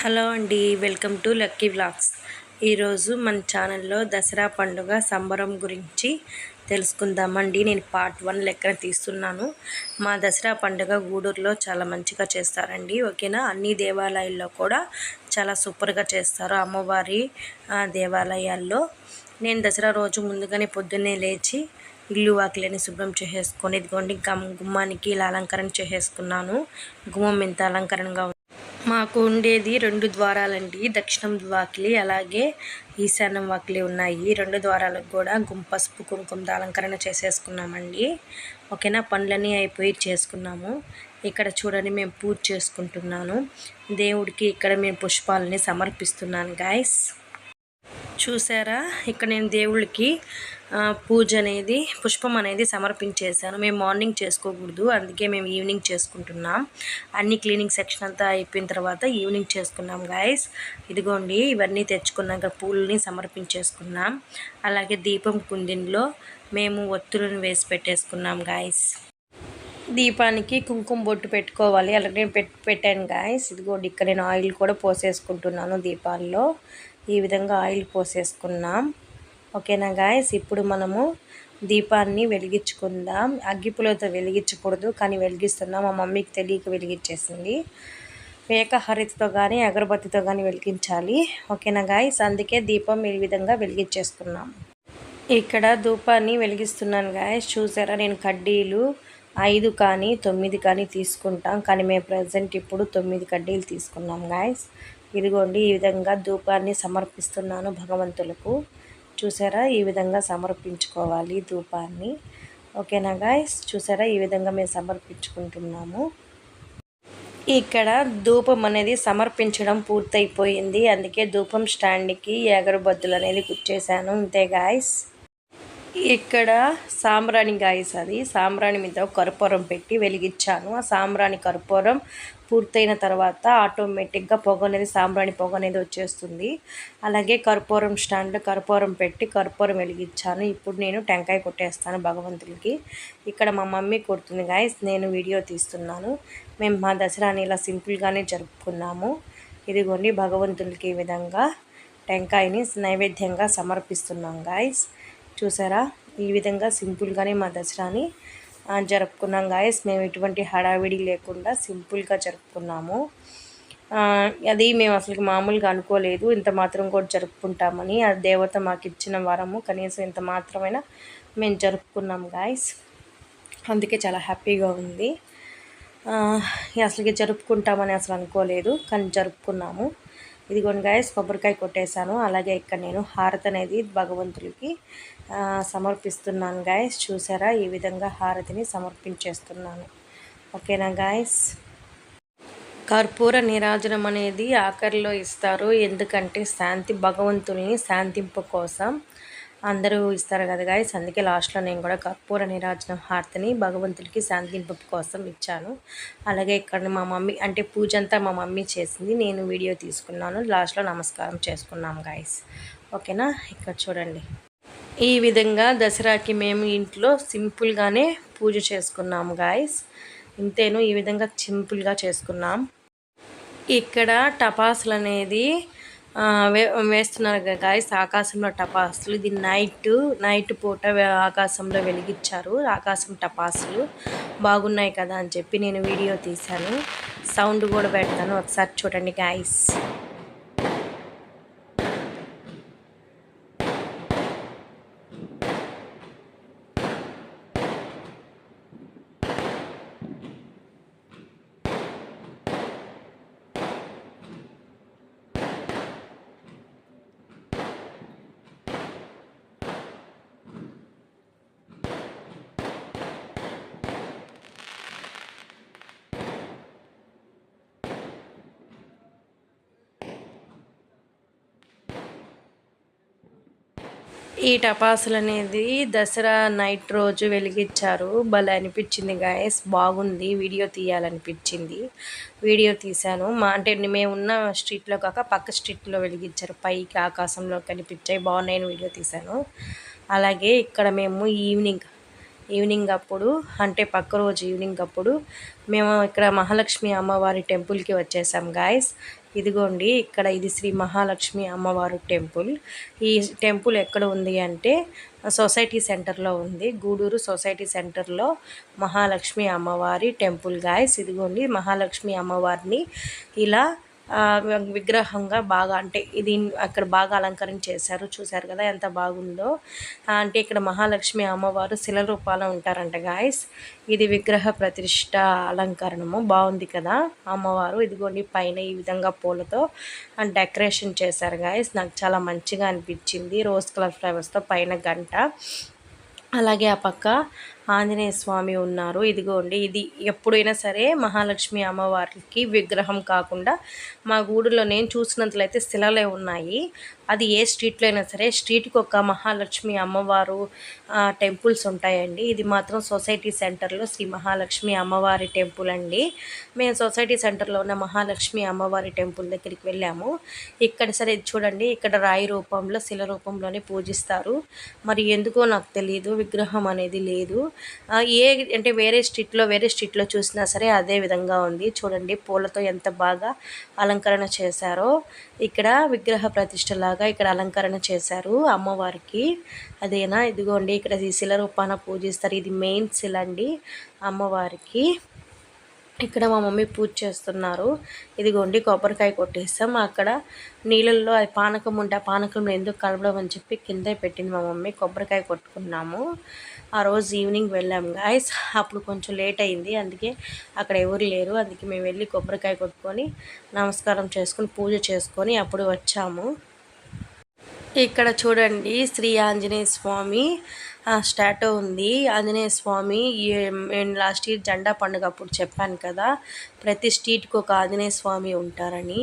Hello అండి welcome to lucky vlogs. ఈరోజు మన ఛానల్లో దసరా పండుగ సంబరం గురించి తెలుసుకుందామండి. నేను పార్ట్ వన్ లెక్కన తీస్తున్నాను. మా దసరా పండుగ గూడూరులో చాలా మంచిగా చేస్తారండి ఓకేనా? అన్ని దేవాలయాల్లో కూడా చాలా సూపర్గా చేస్తారు అమ్మవారి దేవాలయాల్లో. నేను దసరా రోజు ముందుగానే పొద్దున్నే లేచి ఇల్లు వాకిలని శుభ్రం చేసేసుకొని ఇదిగోండి గమ్ గుమ్మానికి ఇలా అలంకరణ చేసేసుకున్నాను. గుమ్మం ఎంత అలంకరణగా మాకు ఉండేది రెండు ద్వారాలండి. దక్షిణం వాకిలి అలాగే ఈశాన్యం వాకిలి ఉన్నాయి. రెండు ద్వారాలకు కూడా గుంపసుపు కుంకుమ అలంకరణ చేసేసుకున్నామండి. ఓకేనా? పనులన్నీ అయిపోయి చేసుకున్నాము. ఇక్కడ చూడండి మేము పూజ చేసుకుంటున్నాను. దేవుడికి ఇక్కడ మేము పుష్పాలని సమర్పిస్తున్నాను గాయస్ చూసారా? ఇక్కడ నేను దేవుళ్ళకి పూజ అనేది పుష్పం అనేది సమర్పించేశాను. మేము మార్నింగ్ చేసుకోకూడదు. అందుకే మేము ఈవినింగ్ చేసుకుంటున్నాం. అన్ని క్లీనింగ్ సెక్షన్ అంతా అయిపోయిన తర్వాత ఈవినింగ్ చేసుకున్నాం గాయస్ ఇదిగోండి ఇవన్నీ తెచ్చుకున్నాక పూలని సమర్పించేసుకున్నాం. అలాగే దీపం కుందిన్లో మేము ఒత్తులను వేసి పెట్టేసుకున్నాం గాయస్ దీపానికి కుంకుమ బొట్టు పెట్టుకోవాలి. అలాగే పెట్టి పెట్టాను గాయస్ ఇదిగోండి ఇక్కడ నేను ఆయిల్ కూడా పోసేసుకుంటున్నాను దీపాల్లో. ఈ విధంగా ఆయిల్ పోసేసుకున్నాం. ఓకేనా గాయస్? ఇప్పుడు మనము దీపాన్ని వెలిగించుకుందాం. అగ్గిపులతో వెలిగించకూడదు కానీ వెలిగిస్తున్నాం. మా మమ్మీకి తెలియక వెలిగించేసింది. వేకహరితతో కానీ అగరబత్తితో కానీ వెలిగించాలి. ఓకేనా గాయస్? అందుకే దీపం ఈ విధంగా వెలిగించేసుకున్నాం. ఇక్కడ ధూపాన్ని వెలిగిస్తున్నాను గాయస్. చూసారా? నేను కడ్డీలు ఐదు కానీ తొమ్మిది కానీ తీసుకుంటాం. కానీ మేము ప్రజెంట్ ఇప్పుడు తొమ్మిది కడ్డీలు తీసుకున్నాం గాయస్. ఇదిగోండి ఈ విధంగా ధూపాన్ని సమర్పిస్తున్నాను భగవంతులకు. చూసారా? ఈ విధంగా సమర్పించుకోవాలి ధూపాన్ని. ఓకేనా గాయస్ చూసారా? ఈ విధంగా మేము సమర్పించుకుంటున్నాము. ఇక్కడ ధూపం అనేది సమర్పించడం పూర్తయిపోయింది. అందుకే ధూపం స్టాండ్కి ఎగరబద్దులు అనేది కుచ్చేసాను అంతే గాయస్ ఇక్కడ సాంబ్రాణి గాయస్ అది. సాంబ్రాణి మీద కర్పూరం పెట్టి వెలిగించాను. ఆ సాంబ్రాణి కర్పూరం పూర్తయిన తర్వాత ఆటోమేటిక్గా పొగ అనేది సాంబ్రాణి పొగ అనేది వచ్చేస్తుంది. అలాగే కర్పూరం స్టాండ్ కర్పూరం పెట్టి కర్పూరం వెలిగించాను. ఇప్పుడు నేను టెంకాయ కొట్టేస్తాను భగవంతుడికి ఇక్కడ మా మమ్మీ కొడుతుంది. గాయస్ నేను వీడియో తీస్తున్నాను. మేము మా దసరాని ఇలా సింపుల్గానే జరుపుకున్నాము. ఇదిగోండి భగవంతుడికి ఈ విధంగా టెంకాయని నైవేద్యంగా సమర్పిస్తున్నాం. గాయస్ చూసారా? ఈ విధంగా సింపుల్గానే మా దసరాని జరుపుకున్నాం గాయస్ మేము ఎటువంటి హడావిడి లేకుండా సింపుల్గా జరుపుకున్నాము. అది మేము అసలు మామూలుగా అనుకోలేదు. ఇంత మాత్రం కూడా జరుపుకుంటామని ఆ దేవత మాకు ఇచ్చిన వరము కనీసం ఇంత మాత్రమైనా మేము జరుపుకున్నాం గాయస్ అందుకే చాలా హ్యాపీగా ఉంది. అసలుకి జరుపుకుంటామని అసలు అనుకోలేదు కానీ జరుపుకున్నాము. ఇదిగోండి గాయస్ కొబ్బరికాయ కొట్టేశాను. అలాగే ఇక్కడ నేను హారతి అనేది భగవంతుడికి సమర్పిస్తున్నాను గాయస్ చూసారా? ఈ విధంగా హారతిని సమర్పించేస్తున్నాను. ఓకేనా గాయస్ కర్పూర నిరాజనం అనేది ఆఖరిలో ఇస్తారు. ఎందుకంటే శాంతి భగవంతుల్ని శాంతింపు కోసం అందరూ ఇస్తారు కదా గాయస్ అందుకే లాస్ట్లో నేను కూడా కర్పూర నిరాజనం హారతిని భగవంతుడికి శాంతింపు కోసం ఇచ్చాను. అలాగే ఇక్కడ మా మమ్మీ అంటే పూజ అంతా మా మమ్మీ చేసింది. నేను వీడియో తీసుకున్నాను. లాస్ట్లో నమస్కారం చేసుకున్నాం గాయస్ ఓకేనా? ఇక్కడ చూడండి. ఈ విధంగా దసరాకి మేము ఇంట్లో సింపుల్గానే పూజ చేసుకున్నాము గాయస్ ఇంతేను ఈ విధంగా సింపుల్గా చేసుకున్నాం. ఇక్కడ టపాసులు అనేది వేస్తున్నారు గాయస్ ఆకాశంలో టపాసులు. ఇది నైట్ నైట్ పూట ఆకాశంలో వెలిగించారు ఆకాశం టపాసులు. బాగున్నాయి కదా అని చెప్పి నేను వీడియో తీశాను. సౌండ్ కూడా పెడతాను. ఒకసారి చూడండి గాయస్ ఈ టపాసులు అనేది దసరా నైట్ రోజు వెలిగించారు. భలే అనిపించింది గాయస్. బాగుంది. వీడియో తీయాలనిపించింది. వీడియో తీశాను. మా అంటే మేము ఉన్న స్ట్రీట్లో కాక పక్క స్ట్రీట్లో వెలిగించారు. పైకి ఆకాశంలో కనిపించాయి. బాగున్నాయని వీడియో తీశాను. అలాగే ఇక్కడ మేము ఈవినింగ్ ఈవినింగ్ అప్పుడు అంటే పక్క రోజు ఈవినింగ్ అప్పుడు మేము ఇక్కడ మహాలక్ష్మి అమ్మవారి టెంపుల్కి వచ్చేసాం గాయస్. ఇదిగోండి ఇక్కడ ఇది శ్రీ మహాలక్ష్మి అమ్మవారు టెంపుల్. ఈ టెంపుల్ ఎక్కడ ఉంది అంటే సొసైటీ సెంటర్లో ఉంది. గూడూరు సొసైటీ సెంటర్లో మహాలక్ష్మి అమ్మవారి టెంపుల్ గాయస్. ఇదిగోండి మహాలక్ష్మి అమ్మవారిని ఇలా విగ్రహంగా బాగా అంటే ఇది అక్కడ బాగా అలంకరణ చేశారు చూశారు కదా ఎంత బాగుందో. అంటే ఇక్కడ మహాలక్ష్మి అమ్మవారు శిల రూపాల ఉంటారంట గాయస్ ఇది విగ్రహ ప్రతిష్ట అలంకరణము. బాగుంది కదా అమ్మవారు. ఇదిగోండి పైన ఈ విధంగా పూలతో డెకరేషన్ చేశారు గాయస్ నాకు చాలా మంచిగా అనిపించింది. రోజ్ కలర్ ఫ్లవర్స్తో పైన గంట. అలాగే ఆ పక్క ఆంజనేయ స్వామి ఉన్నారు. ఇదిగోండి ఇది ఎప్పుడైనా సరే మహాలక్ష్మి అమ్మవారికి విగ్రహం కాకుండా మా గూడులో నేను చూసినంతలైతే శిలలే ఉన్నాయి. అది ఏ స్ట్రీట్లో అయినా సరే స్ట్రీట్కి ఒక మహాలక్ష్మి అమ్మవారు టెంపుల్స్ ఉంటాయండి. ఇది మాత్రం సొసైటీ సెంటర్లో శ్రీ మహాలక్ష్మి అమ్మవారి టెంపుల్ అండి. మేము సొసైటీ సెంటర్లో ఉన్న మహాలక్ష్మి అమ్మవారి టెంపుల్ దగ్గరికి వెళ్ళాము. ఇక్కడ సరే ఇది చూడండి ఇక్కడ రాయి రూపంలో శిల రూపంలోనే పూజిస్తారు. మరి ఎందుకో నాకు తెలియదు విగ్రహం అనేది లేదు. ఏ అంటే వేరే స్ట్రీట్లో వేరే స్ట్రీట్లో చూసినా సరే అదే విధంగా ఉంది. చూడండి పూలతో ఎంత బాగా అలంకరణ చేశారో. ఇక్కడ విగ్రహ ప్రతిష్టలాగా ఇక్కడ అలంకరణ చేశారు అమ్మవారికి. అదేనా? ఇదిగోండి ఇక్కడ ఈ శిల రూపాన పూజిస్తారు. ఇది మెయిన్ శిల అండి అమ్మవారికి. ఇక్కడ మా మమ్మీ పూజ చేస్తున్నారు. ఇదిగోండి కొబ్బరికాయ కొట్టేస్తాం అక్కడ నీళ్ళల్లో అది పానకం ఉంటే ఆ పానకంలో ఎందుకు కలపడం అని చెప్పి కింద పెట్టింది మా మమ్మీ. కొబ్బరికాయ కొట్టుకున్నాము. ఆ రోజు ఈవినింగ్ వెళ్ళాం గాయస్. అప్పుడు కొంచెం లేట్ అయింది. అందుకే అక్కడ ఎవరు లేరు. అందుకే మేము వెళ్ళి కొబ్బరికాయ కొట్టుకొని నమస్కారం చేసుకొని పూజ చేసుకొని అప్పుడు వచ్చాము. ఇక్కడ చూడండి శ్రీ ఆంజనేయ స్వామి స్టాటో ఉంది ఆంజనేయ స్వామి నేను లాస్ట్ ఇయర్ జెండా పండుగ అప్పుడు చెప్పాను కదా ప్రతి స్ట్రీట్కి ఒక ఆంజనేయ స్వామి ఉంటారని.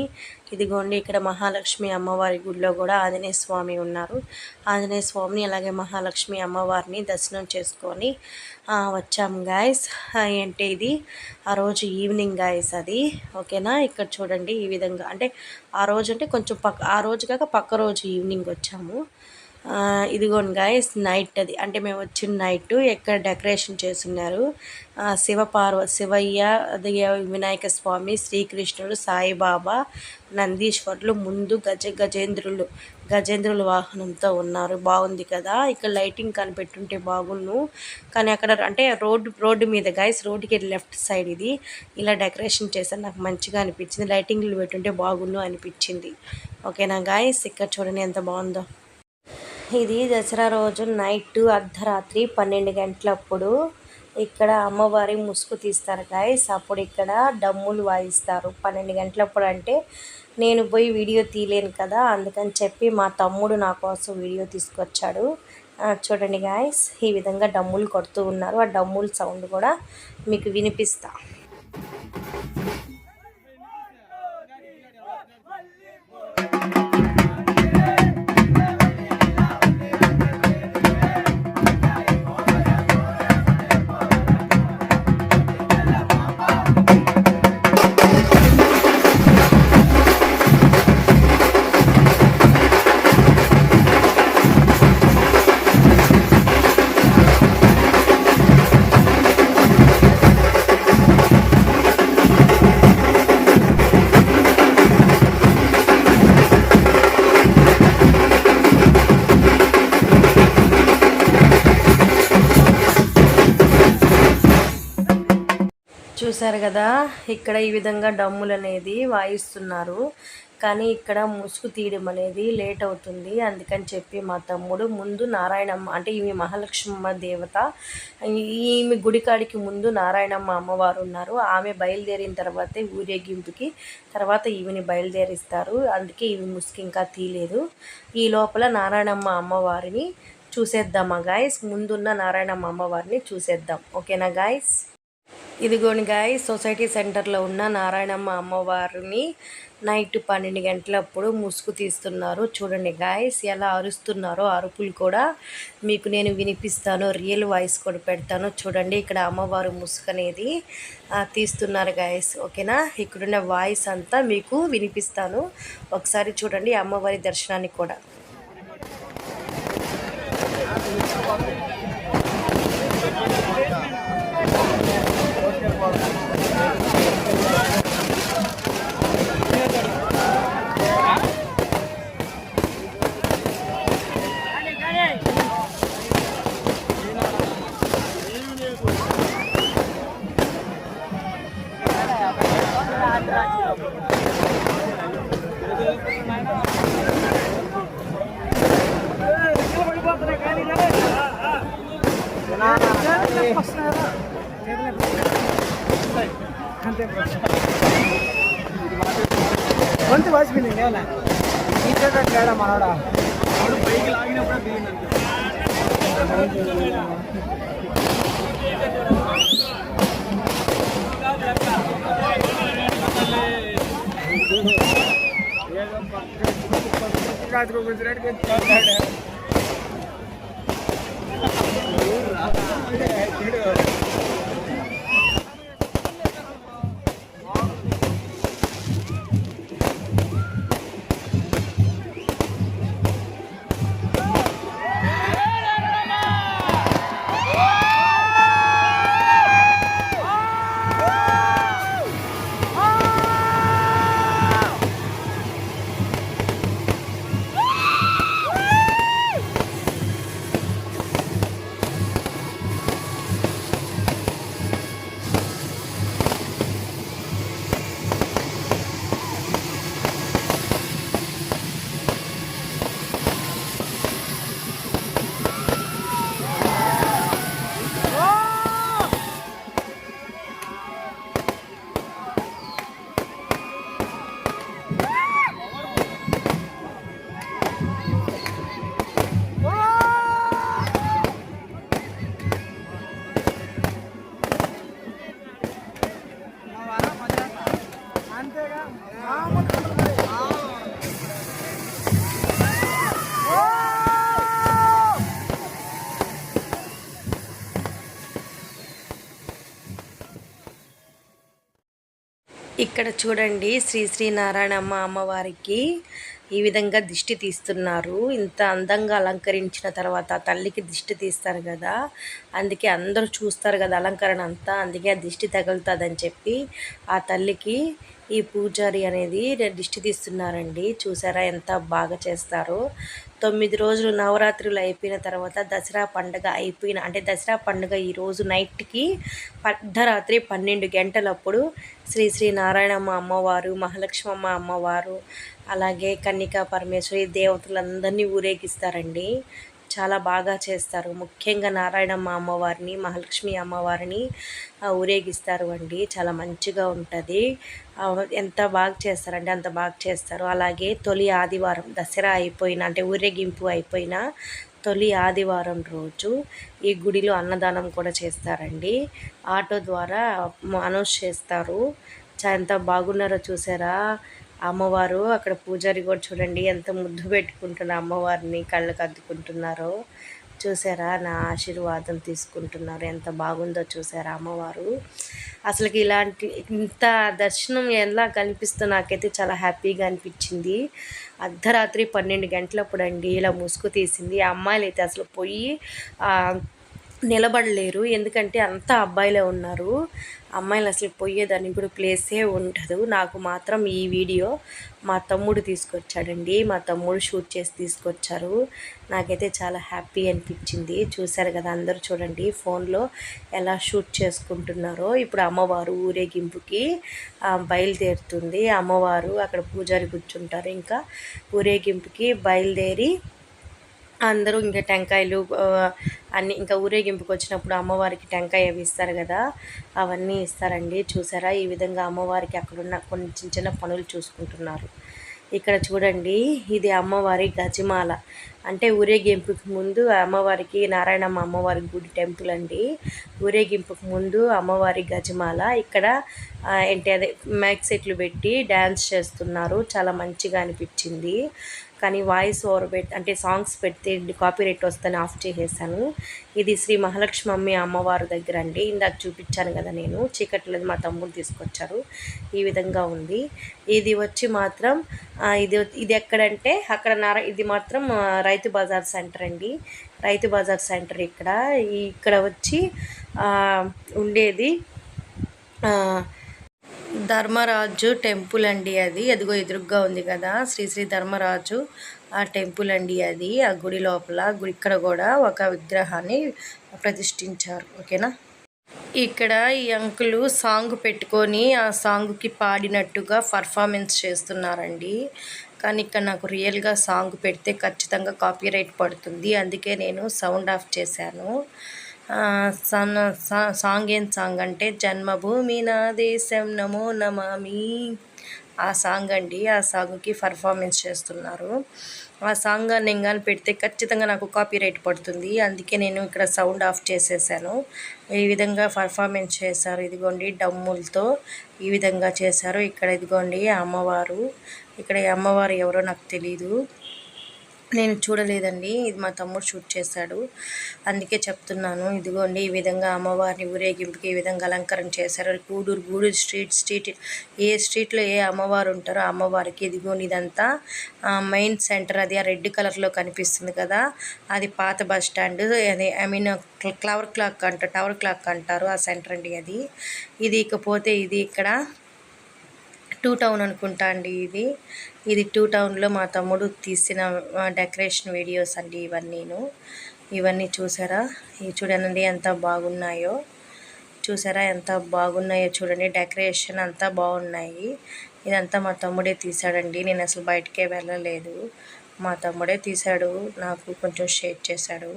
ఇదిగోండి ఇక్కడ మహాలక్ష్మి అమ్మవారి గుడిలో కూడా ఆంజనేయ స్వామి ఉన్నారు. ఆంజనేయ స్వామిని అలాగే మహాలక్ష్మి అమ్మవారిని దర్శనం చేసుకొని వచ్చాము గాయస్ ఏంటి ఇది? ఆ రోజు ఈవినింగ్ గాయస్ అది. ఓకేనా? ఇక్కడ చూడండి ఈ విధంగా. అంటే ఆ రోజు అంటే కొంచెం పక్క ఆ రోజు కాక పక్క రోజు ఈవినింగ్ వచ్చాము. ఇదిగోండి గాయస్ నైట్ అది. అంటే మేము వచ్చిన నైట్ ఎక్కడ డెకరేషన్ చేస్తున్నారు ఆ, శివ పార్వ శివయ్య అది వినాయక స్వామి శ్రీకృష్ణుడు సాయిబాబా నందీశ్వరులు ముందు గజ గజేంద్రులు గజేంద్రుల వాహనంతో ఉన్నారు. బాగుంది కదా? ఇక్కడ లైటింగ్ కనిపెట్టుంటే బాగుండు. కానీ అక్కడ అంటే రోడ్డు రోడ్డు మీద గైస్ రోడ్డుకి లెఫ్ట్ సైడ్ ఇది. ఇలా డెకరేషన్ చేశారు నాకు మంచిగా అనిపించింది. లైటింగ్లు పెట్టుంటే బాగుండు అనిపించింది. ఓకేనా గాయస్ ఇక్కడ చూడండి ఎంత బాగుందో. ఇది దసరా రోజు నైట్ అర్ధరాత్రి పన్నెండు గంటలప్పుడు ఇక్కడ అమ్మవారి ముసుగు తీస్తారు గాయస్ అప్పుడు ఇక్కడ డమ్ములు వాయిస్తారు. పన్నెండు గంటలప్పుడు అంటే నేను పోయి వీడియో తీయలేను కదా అందుకని చెప్పి మా తమ్ముడు నా కోసం వీడియో తీసుకొచ్చాడు. చూడండి గాయస్ ఈ విధంగా డమ్ములు కొడుతూ ఉన్నారు. ఆ డమ్ముల సౌండ్ కూడా మీకు వినిపిస్తా. చూసారు కదా ఇక్కడ ఈ విధంగా డమ్ములు అనేది వాయిస్తున్నారు. కానీ ఇక్కడ ముసుగు తీయడం అనేది లేట్ అవుతుంది. అందుకని చెప్పి మా తమ్ముడు ముందు నారాయణమ్మ అంటే ఈమె మహాలక్ష్మమ్మ దేవత ఈమె గుడికాడికి ముందు నారాయణమ్మ అమ్మవారు ఉన్నారు. ఆమె బయలుదేరిన తర్వాతే ఊరేగింపుకి తర్వాత ఈమెని బయలుదేరిస్తారు. అందుకే ఈమె ముసుగు ఇంకా తీయలేదు. ఈ లోపల నారాయణమ్మ అమ్మవారిని చూసేద్దామా గాయస్ ముందున్న నారాయణమ్మ అమ్మవారిని చూసేద్దాం. ఓకేనా గాయస్ ఇదిగోని గాయ సొసైటీ సెంటర్లో ఉన్న నారాయణమ్మ అమ్మవారిని నైట్ పన్నెండు గంటలప్పుడు ముసుగు తీస్తున్నారు. చూడండి గాయస్ ఎలా అరుస్తున్నారో అరుపులు కూడా మీకు నేను వినిపిస్తాను. రియల్ వాయిస్ కూడా పెడతాను. చూడండి ఇక్కడ అమ్మవారు ముసుగు అనేది తీస్తున్నారు గాయస్. ఓకేనా? ఇక్కడున్న వాయిస్ అంతా మీకు వినిపిస్తాను. ఒకసారి చూడండి అమ్మవారి దర్శనాన్ని కూడా. కొంత వాసిపోయింది కేవలం ఇక్కడ తేడా మనోడా పైకి లాగినప్పుడు गुजरात को गुजरात के है ఇక్కడ చూడండి శ్రీ శ్రీ నారాయణమ్మ అమ్మవారికి ఈ విధంగా దిష్టి తీస్తున్నారు. ఇంత అందంగా అలంకరించిన తర్వాత తల్లికి దిష్టి తీస్తారు కదా. అందుకే అందరూ చూస్తారు కదా అలంకరణ అంతా. అందుకే ఆ దిష్టి తగులుతుందని చెప్పి ఆ తల్లికి ఈ పూజారి అనేది దిష్టి తీస్తున్నారండి చూసారా ఎంత బాగా చేస్తారో. తొమ్మిది రోజులు నవరాత్రులు అయిపోయిన తర్వాత దసరా పండుగ అయిపోయిన అంటే దసరా పండుగ ఈరోజు నైట్కి అర్ధరాత్రి పన్నెండు గంటలప్పుడు శ్రీ శ్రీ నారాయణమ్మ అమ్మవారు మహాలక్ష్మమ్మ అమ్మవారు అలాగే కన్నికా పరమేశ్వరి దేవతలందరినీ ఊరేగిస్తారండి. చాలా బాగా చేస్తారు. ముఖ్యంగా నారాయణమ్మ అమ్మవారిని మహాలక్ష్మి అమ్మవారిని ఊరేగిస్తారు అండి. చాలా మంచిగా ఉంటుంది. ఎంత బాగా చేస్తారంటే అంత బాగా చేస్తారు. అలాగే తొలి ఆదివారం దసరా అయిపోయిన అంటే ఊరేగింపు అయిపోయిన తొలి ఆదివారం రోజు ఈ గుడిలో అన్నదానం కూడా చేస్తారండి. ఆటో ద్వారా అనౌన్స్ చేస్తారు. చా- ఎంత బాగున్నారో చూసారా? అమ్మవారు అక్కడ పూజారి కూడా చూడండి ఎంత ముద్దు పెట్టుకుంటున్న అమ్మవారిని కళ్ళకు అద్దుకుంటున్నారో. చూసారా? నా ఆశీర్వాదం తీసుకుంటున్నారు. ఎంత బాగుందో చూసారా అమ్మవారు? అసలుకి ఇలాంటి ఇంత దర్శనం ఎలా కనిపిస్తూ నాకైతే చాలా హ్యాపీగా అనిపించింది. అర్ధరాత్రి పన్నెండు గంటలప్పుడు అండి ఇలా ముసుగు తీసింది. ఆ అమ్మాయిలు అయితే అసలు పోయి నిలబడలేరు. ఎందుకంటే అంతా అబ్బాయిలే ఉన్నారు. అమ్మాయిలు అసలు పోయేదాన్ని కూడా ప్లేసే ఉండదు. నాకు మాత్రం ఈ వీడియో మా తమ్ముడు తీసుకొచ్చాడండి. మా తమ్ముడు షూట్ చేసి తీసుకొచ్చారు. నాకైతే చాలా హ్యాపీ అనిపించింది. చూశారు కదా అందరూ చూడండి ఫోన్లో ఎలా షూట్ చేసుకుంటున్నారో. ఇప్పుడు అమ్మవారు ఊరేగింపుకి బయలుదేరుతుంది. అమ్మవారు అక్కడ పూజారి కూర్చుంటారు. ఇంకా ఊరేగింపుకి బయలుదేరి అందరూ ఇంకా టెంకాయలు అన్నీ అన్ని ఇంకా ఊరేగింపుకి వచ్చినప్పుడు అమ్మవారికి టెంకాయ అవి ఇస్తారు కదా అవన్నీ ఇస్తారండి. చూసారా? ఈ విధంగా అమ్మవారికి అక్కడున్న కొన్ని చిన్న చిన్న పనులు చూసుకుంటున్నారు. ఇక్కడ చూడండి ఇది అమ్మవారి గజమాల. అంటే ఊరేగింపుకి ముందు అమ్మవారికి నారాయణమ్మ అమ్మవారి గుడి టెంపుల్ అండి. ఊరేగింపుకు ముందు అమ్మవారి గజమాల. ఇక్కడ ఏంటి అదే మ్యాక్సెట్లు సెట్లు పెట్టి డ్యాన్స్ చేస్తున్నారు. చాలా మంచిగా అనిపించింది. కానీ వాయిస్ ఓవర్ పెట్ అంటే సాంగ్స్ పెడితే కాపీరైట్ వస్తుందని ఆఫ్ చేసేసాను. ఇది శ్రీ మహాలక్ష్మి అమ్మవారి దగ్గర అండి. ఇందాక చూపించాను కదా నేను. చీకట్లో మా తమ్ముడు తీసుకొచ్చారు. ఈ విధంగా ఉంది. ఇది వచ్చి మాత్రం ఇది ఇది ఎక్కడంటే అక్కడ నార ఇది మాత్రం రైతు బజార్ సెంటర్ అండి. రైతు బజార్ సెంటర్ ఇక్కడ. ఇక్కడ వచ్చి ఉండేది ధర్మరాజు టెంపుల్ అండి అది. అదిగో ఎదురుగ్గా ఉంది కదా శ్రీ శ్రీ ధర్మరాజు ఆ టెంపుల్ అండి అది. ఆ గుడి లోపల గుడి ఇక్కడ కూడా ఒక విగ్రహాన్ని ప్రతిష్ఠించారు. ఓకేనా? ఇక్కడ ఈ అంకులు సాంగ్ పెట్టుకొని ఆ సాంగ్కి పాడినట్టుగా పర్ఫార్మెన్స్ చేస్తున్నారండి. కానీ ఇక్కడ నాకు రియల్గా సాంగ్ పెడితే ఖచ్చితంగా కాపీరైట్ పడుతుంది. అందుకే నేను సౌండ్ ఆఫ్ చేశాను. సన్ సా- సాంగ్ ఏం సాంగ్ అంటే జన్మభూమి నా దేశం నమో నమామి ఆ సాంగ్ అండి ఆ సాంగ్కి పర్ఫార్మెన్స్ చేస్తున్నారు. ఆ సాంగ్ నేను కానీ పెడితే ఖచ్చితంగా నాకు కాపీ రైట్ పడుతుంది. అందుకే నేను ఇక్కడ సౌండ్ ఆఫ్ చేసేసాను. ఈ విధంగా పర్ఫార్మెన్స్ చేశారు. ఇదిగోండి డమ్ములతో ఈ విధంగా చేశారు. ఇక్కడ ఇదిగోండి అమ్మవారు. ఇక్కడ ఈ అమ్మవారు ఎవరో నాకు తెలీదు. నేను చూడలేదండి. ఇది మా తమ్ముడు షూట్ చేశాడు. అందుకే చెప్తున్నాను. ఇదిగోండి ఈ విధంగా అమ్మవారిని ఊరేగింపుకి ఈ విధంగా అలంకరణ చేశారు. గూడూరు గూడూరు స్ట్రీట్ స్ట్రీట్ ఏ స్ట్రీట్లో ఏ అమ్మవారు ఉంటారో అమ్మవారికి ఇదిగోండి ఇదంతా మెయిన్ సెంటర్ అది ఆ రెడ్ కలర్లో కనిపిస్తుంది కదా. అది పాత బస్ స్టాండ్. అది ఐ మీన్ క్లవర్ క్లాక్ అంట టవర్ క్లాక్ అంటారు ఆ సెంటర్ అండి అది. ఇది ఇకపోతే ఇది ఇక్కడ టూ టౌన్ అనుకుంటా అండి ఇది. ఇది టూ టౌన్లో మా తమ్ముడు తీసిన డెకరేషన్ వీడియోస్ అండి ఇవన్నీను. ఇవన్నీ చూసారా? ఇవి చూడండి ఎంత బాగున్నాయో. చూసారా ఎంత బాగున్నాయో చూడండి. డెకరేషన్ అంతా బాగున్నాయి. ఇదంతా మా తమ్ముడే తీశాడండి. నేను అసలు బయటకే వెళ్ళలేదు. మా తమ్ముడే తీశాడు. నాకు కొంచెం షేర్ చేశాడు.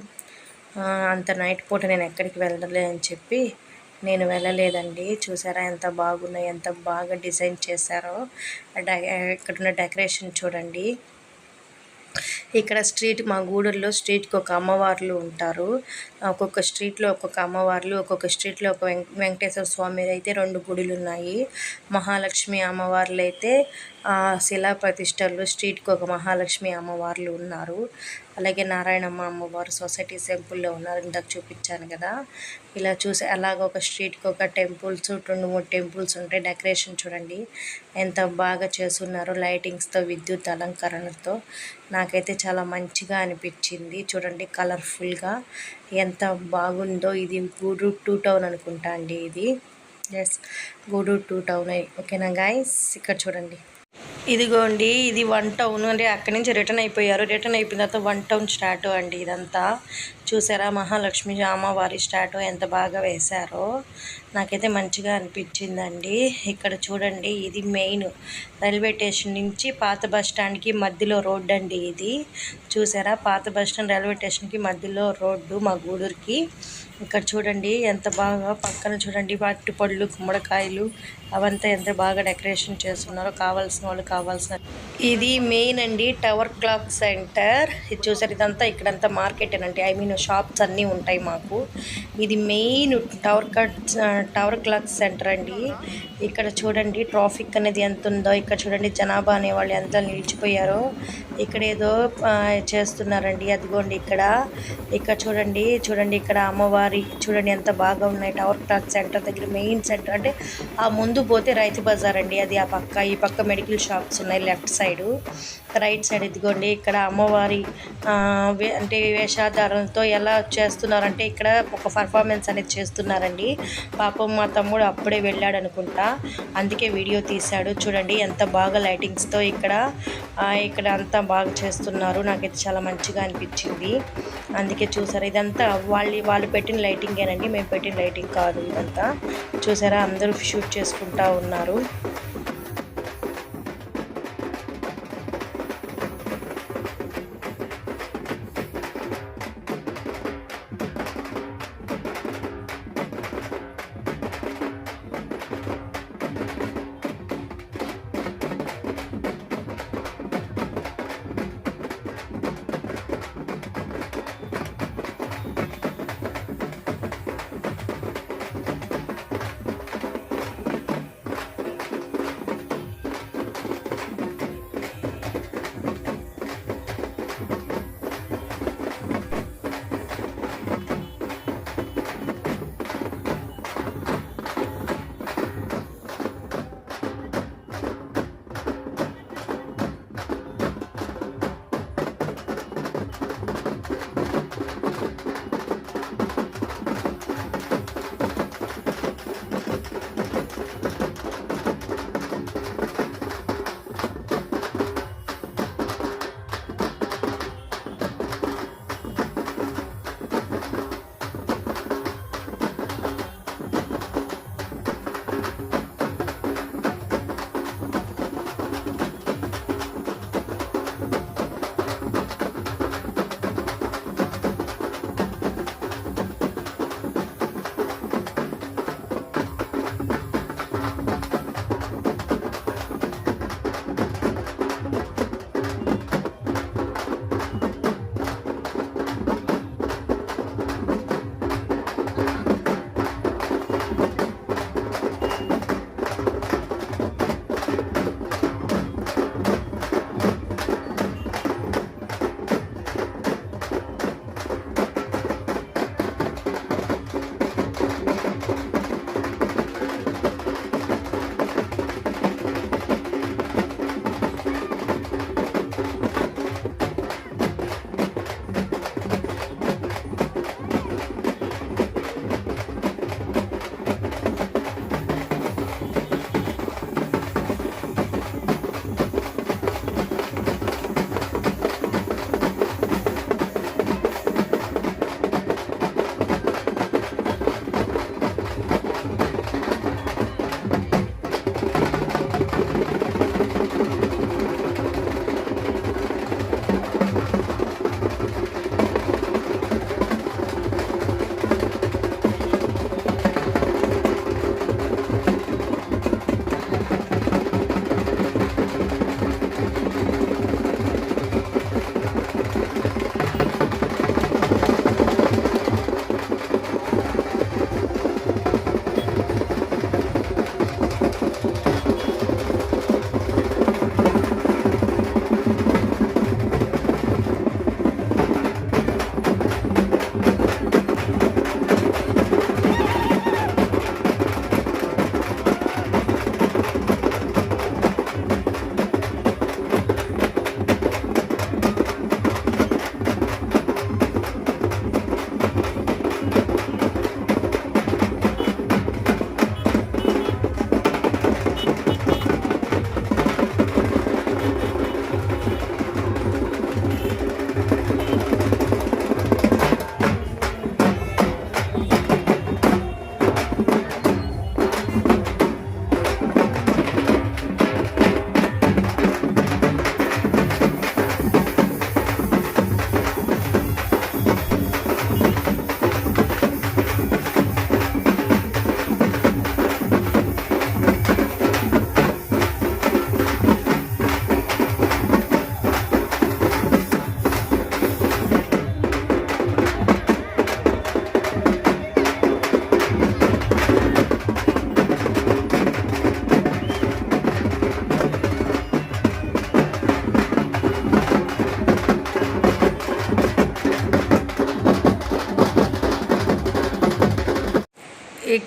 అంత నైట్ పూట నేను ఎక్కడికి వెళ్ళలే అని చెప్పి నేను వెళ్ళలేదండి. చూసారా ఎంత బాగున్నాయి ఎంత బాగా డిజైన్ చేశారో. డె ఇక్కడున్న డెకరేషన్ చూడండి. ఇక్కడ స్ట్రీట్ మా గూడూరులో స్ట్రీట్కి ఒక అమ్మవార్లు ఉంటారు. ఒక్కొక్క స్ట్రీట్లో ఒక్కొక్క అమ్మవార్లు ఒక్కొక్క స్ట్రీట్లో ఒక వెంకటేశ్వర స్వామి అయితే రెండు గుడులు ఉన్నాయి మహాలక్ష్మి అమ్మవార్లు అయితే ఆ, శిలా ప్రతిష్టలు స్ట్రీట్కి ఒక మహాలక్ష్మి అమ్మవార్లు ఉన్నారు. అలాగే నారాయణమ్మ అమ్మవారు సొసైటీ టెంపుల్లో ఉన్నారు. ఇందాక చూపించాను కదా. ఇలా చూసి అలాగ ఒక స్ట్రీట్కి ఒక టెంపుల్స్ రెండు మూడు టెంపుల్స్ ఉంటాయి డెకరేషన్ చూడండి. ఎంత బాగా చేస్తున్నారో లైటింగ్స్తో విద్యుత్ అలంకరణతో. నాకైతే చాలా మంచిగా అనిపించింది. చూడండి కలర్ఫుల్గా ఎంత బాగుందో. ఇది గూడూరు టూ టౌన్ అనుకుంటా అండి ఇది. Yes Gudur two town. ఓకేనా గాయస్? ఇక్కడ చూడండి. ఇదిగోండి ఇది వన్ టౌన్ అంటే అక్కడి నుంచి రిటర్న్ అయిపోయారు. రిటర్న్ అయిపోయిన తర్వాత వన్ టౌన్ స్టార్ట్ అండి ఇదంతా. చూసారా మహాలక్ష్మి అమ్మవారి స్టార్ట్ ఎంత బాగా వేశారో. నాకైతే మంచిగా అనిపించిందండి. ఇక్కడ చూడండి ఇది మెయిన్ రైల్వే స్టేషన్ నుంచి పాత బస్ స్టాండ్కి మధ్యలో రోడ్డు అండి ఇది. చూసారా పాత బస్ స్టాండ్ రైల్వే స్టేషన్కి మధ్యలో రోడ్డు మా గూడూరుకి. ఇక్కడ చూడండి ఎంత బాగా పక్కన చూడండి వాటి పళ్ళు గుమ్మడికాయలు అవంతా ఎంత బాగా డెకరేషన్ చేస్తున్నారో కావాల్సిన వాళ్ళు కావాల్సిన ఇది మెయిన్ అండి టవర్ క్లాక్ సెంటర్. ఇది చూసారు ఇదంతా ఇక్కడంతా మార్కెట్ అండి ఐ మీన్ షాప్స్ అన్నీ ఉంటాయి మాకు. ఇది main tower cut tower clock centre అండి. ఇక్కడ చూడండి ట్రాఫిక్ అనేది ఎంత ఉందో ఇక్కడ చూడండి జనాభా అనే వాళ్ళు ఎంత నిలిచిపోయారో. ఇక్కడ ఏదో చేస్తున్నారండి అదిగోండి ఇక్కడ. ఇక్కడ చూడండి చూడండి ఇక్కడ అమ్మవారి చూడండి ఎంత బాగా ఉన్నాయి టవర్ క్లాక్ సెంటర్ దగ్గర మెయిన్ సెంటర్. అంటే ఆ ముందు పోతే రైతు బజార్ అండి. అది ఆ పక్క ఈ పక్క మెడికల్ షాప్స్ ఉన్నాయి లెఫ్ట్ సైడు. రైట్ సైడ్ ఇదిగోండి ఇక్కడ అమ్మవారి అంటే వేషాధారణతో ఎలా చేస్తున్నారంటే ఇక్కడ ఒక పర్ఫార్మెన్స్ అనేది చేస్తున్నారండి. పాపం మా తమ్ముడు అప్పుడే వెళ్ళాడు అనుకుంటా. అందుకే వీడియో తీశాడు. చూడండి ఎంత బాగా లైటింగ్స్తో ఇక్కడ ఇక్కడ అంతా బాగా చేస్తున్నారు. నాకైతే చాలా మంచిగా అనిపించింది. అందుకే చూసారా ఇదంతా వాళ్ళు వాళ్ళు పెట్టిన లైటింగేనండి. మేము పెట్టిన లైటింగ్ కాదు ఇదంతా. చూసారా అందరూ షూట్ చేసుకుంటా ఉన్నారు.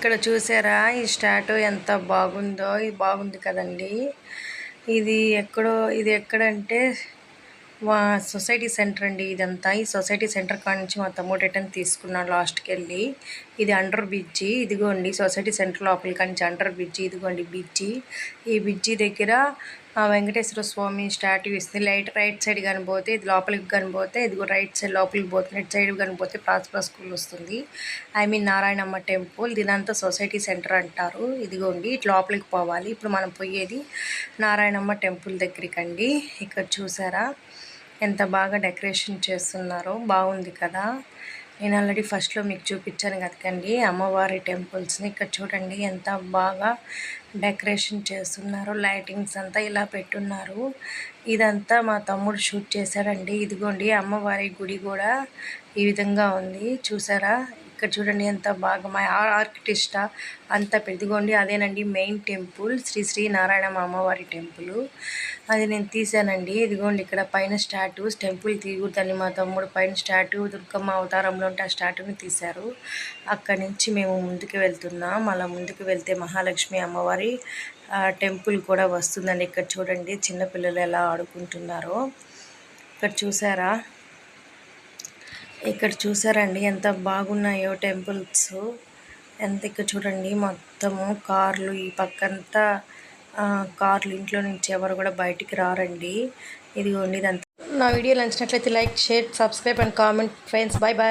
ఇక్కడ చూసారా ఈ స్టాట్యూ ఎంత బాగుందో? ఇది బాగుంది కదండి. ఇది ఎక్కడో ఇది ఎక్కడంటే వా సొసైటీ సెంటర్ అండి ఇదంతా. ఈ సొసైటీ సెంటర్ కాడ నుంచి మా తమ్ముడు రిటర్న్ తీసుకున్నాను లాస్ట్కి వెళ్ళి ఇది అండర్ బ్రిడ్జి. ఇదిగోండి సొసైటీ సెంటర్ లోపలికి కాడ నుంచి అండర్ బ్రిడ్జి. ఇదిగోండి బ్రిడ్జి. ఈ బ్రిడ్జి దగ్గర వెంకటేశ్వర స్వామి స్టాట్యూ ఇస్తుంది. లైట్ రైట్ సైడ్ కనిపోతే ఇది లోపలికి కనిపోతే ఇదిగో రైట్ సైడ్ లోపలికి పోతుంది ఇటు సైడ్ కనిపోతే ప్రాస్పర స్కూల్ వస్తుంది. I mean Narayanamma temple. దీనంతా society centre అంటారు. ఇదిగోండి ఇటు లోపలికి పోవాలి. ఇప్పుడు మనం పోయేది నారాయణమ్మ టెంపుల్ దగ్గరికి అండి ఇక్కడ చూసారా? ఎంత బాగా డెకరేషన్ చేస్తున్నారో. బాగుంది కదా. నేను ఆల్రెడీ ఫస్ట్లో మీకు చూపించాను కదకండి. అమ్మవారి టెంపుల్స్ని. ఇక్కడ చూడండి ఎంత బాగా డెకరేషన్ చేస్తున్నారు లైటింగ్స్ అంతా ఇలా పెట్టున్నారు. ఇదంతా మా తమ్ముడు షూట్ చేశాడండి. ఇదిగోండి అమ్మవారి గుడి కూడా ఈ విధంగా ఉంది. చూసారా? ఇక్కడ చూడండి ఎంత బాగా మా ఆర్కిటెక్ట్ అంత పెద్దగోండి అదేనండి మెయిన్ టెంపుల్ శ్రీ శ్రీ నారాయణ అమ్మవారి టెంపుల్. అది నేను తీసానండి ఇదిగోండి ఇక్కడ పైన స్టాట్యూస్ టెంపుల్ తీగుద్దని మా తమ్ముడు. పైన స్టాట్యూ దుర్గమ్మ అవతారంలో ఉంటే ఆ స్టాట్యూని తీశారు. అక్కడి నుంచి మేము ముందుకు వెళ్తున్నాం. అలా ముందుకు వెళ్తే మహాలక్ష్మి అమ్మవారి టెంపుల్ కూడా వస్తుందండి. ఇక్కడ చూడండి చిన్నపిల్లలు ఎలా ఆడుకుంటున్నారో. ఇక్కడ చూసారా? ఇక్కడ చూసారండి ఎంత బాగున్నాయో టెంపుల్స్. ఎంత ఇక్కడ చూడండి మొత్తము కార్లు ఈ పక్కంతా ఆ, కార్లు ఇంట్లో నుంచి ఎవరు కూడా బయటికి రారండి. ఇదిగోండి ఇదంతా. నా వీడియో నచ్చినట్లయితే like share subscribe and comment friends. Bye bye